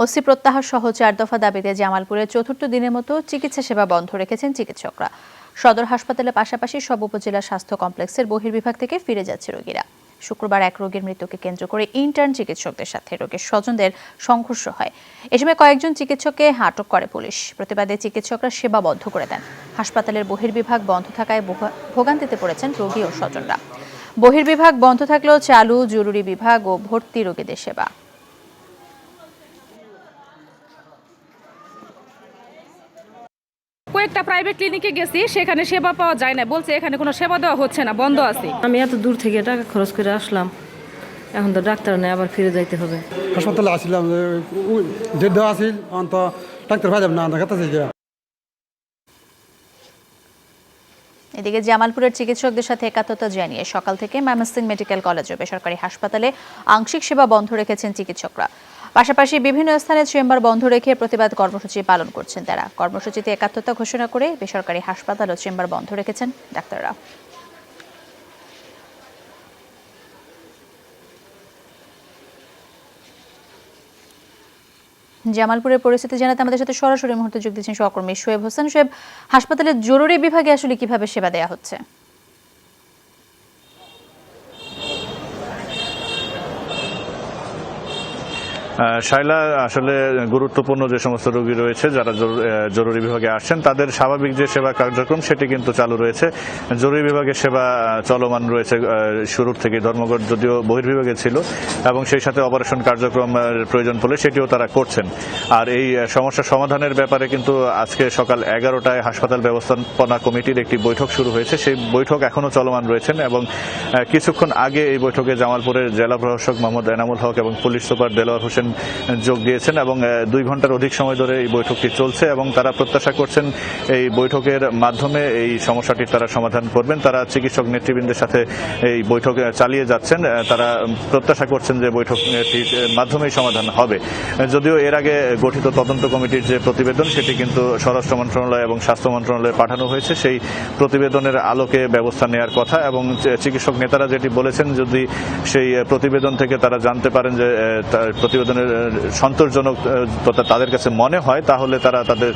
OC প্রত্যাহার সহ চার দফা দাবিতে জামালপুরে চতুর্থ দিনের মতো চিকিৎসা সেবা বন্ধ রেখেছেন চিকিৎসকরা। সদর হাসপাতালের পাশাপাশি সব উপজেলা স্বাস্থ্য কমপ্লেক্সের বহির্বিভাগ থেকে ফিরে যাচ্ছে রোগীরা। শুক্রবার এক রোগীর মৃত্যুকে কেন্দ্র করে ইন্টার্ন চিকিৎসকদের সাথে রোগীর স্বজনদের সংঘর্ষ হয়। এ সময় কয়েকজন চিকিৎসককে আটক করে পুলিশ। প্রতিবাদে চিকিৎসকরা সেবা বন্ধ করে দেন। হাসপাতালের বহির্বিভাগ বন্ধ থাকায় ভোগান্তিতে পড়েছেন রোগী ও স্বজনরা। বহির্বিভাগ বন্ধ থাকলেও চালু জরুরি বিভাগ ও ভর্তি রোগীদের সেবা। কয়েকটা প্রাইভেট ক্লিনিকে গেছি সেখানে সেবা পাওয়া যায় না। বলছে এখানে কোনো সেবা দেওয়া হচ্ছে না বন্ধ আছে। আমি এত দূর থেকে টাকা খরচ করে আসলাম। এখন তো ডাক্তার নেই আবার ফিরে যাইতে হবে। হাসপাতালে আসছিলাম ডেট দেওয়া আছিল অন্ত ডাক্তার ভাই যাব না যে। এদিকে জামালপুরের চিকিৎসকদের সাথে একাত্মতা জানিয়ে সকাল থেকে ময়মনসিংহ মেডিকেল কলেজ ও বেসরকারি হাসপাতালে আংশিক সেবা বন্ধ রেখেছেন চিকিৎসকরা। পাশাপাশি বিভিন্ন স্থানে চেম্বার বন্ধ রেখে প্রতিবাদ কর্মসূচি পালন করছেন তারা। কর্মসূচিতে একাত্মতা ঘোষণা করে বেসরকারি হাসপাতাল ও চেম্বার বন্ধ রেখেছেন ডাক্তাররা। জামালপুরের পরিস্থিতি জানাতে আমাদের সাথে সরাসরি মুহূর্তে যোগ দিচ্ছেন সহকর্মী শোয়েব হোসেন। শোয়েব, হাসপাতালের জরুরি বিভাগে আসলে কীভাবে সেবা দেওয়া হচ্ছে? শাইলা আসলে গুরুত্বপূর্ণ যে সমস্ত রোগী রয়েছে, যারা জরু- জরুরি বিভাগে আসছেন, তাদের স্বাভাবিক যে সেবা কার্যক্রম, সেটি কিন্তু চালু রয়েছে। জরুরি বিভাগে সেবা চলমান রয়েছে শুরুর থেকে ধর্মঘট যদিও বহির্বিভাগে ছিল, এবং সেই সাথে অপারেশন কার্যক্রম প্রয়োজন পড়লে সেটিও তারা করছেন। আর এই সমস্যা সমাধানের ব্যাপারে কিন্তু আজকে সকাল এগারোটায় হাসপাতাল ব্যবস্থাপনা কমিটির একটি বৈঠক শুরু হয়েছে। সেই বৈঠক এখনও চলমান রয়েছেন এবং কিছুক্ষণ আগে এই বৈঠকে জামালপুরের জেলা প্রশাসক মোহাম্মদ এনামুল হক এবং পুলিশ সুপার দেলোয়ার হোসেন যোগ দিয়েছেন এবং দুই ঘণ্টার অধিক সময় ধরে এই বৈঠকটি চলছে এবং তারা প্রত্যাশা করছেন এই বৈঠকের মাধ্যমে এই সমস্যাটির তারা সমাধান করবেন। তারা চিকিৎসক নেতৃবৃন্দের সাথে এই বৈঠক চালিয়ে যাচ্ছেন। তারা প্রত্যাশা করছেন যে বৈঠকটির মাধ্যমেই সমাধান হবে। যদিও এর আগে গঠিত তদন্ত কমিটির যে প্রতিবেদন সেটি কিন্তু স্বরাষ্ট্র মন্ত্রণালয় এবং স্বাস্থ্য মন্ত্রণালয়ে পাঠানো হয়েছে। সেই প্রতিবেদনের আলোকে ব্যবস্থা নেওয়ার কথা এবং চিকিৎসক নেতারা যেটি বলেছেন যদি সেই প্রতিবেদন থেকে তারা জানতে পারেন যে আহ, তার সন্তোষজনক তাদের কাছে মনে হয়, তাহলে তারা তাদের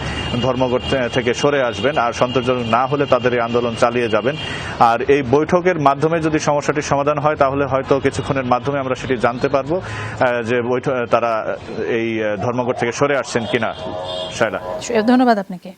ধর্মঘট থেকে সরে আসবেন। আর সন্তোষজনক না হলে তাদের এই আন্দোলন চালিয়ে যাবেন। আর এই বৈঠকের মাধ্যমে যদি সমস্যাটি সমাধান হয়, তাহলে হয়তো কিছুক্ষণের মাধ্যমে আমরা সেটি জানতে পারব যে বৈঠক তারা এই ধর্মঘট থেকে সরে আসছেন কিনা। সায়রা ধন্যবাদ আপনাকে।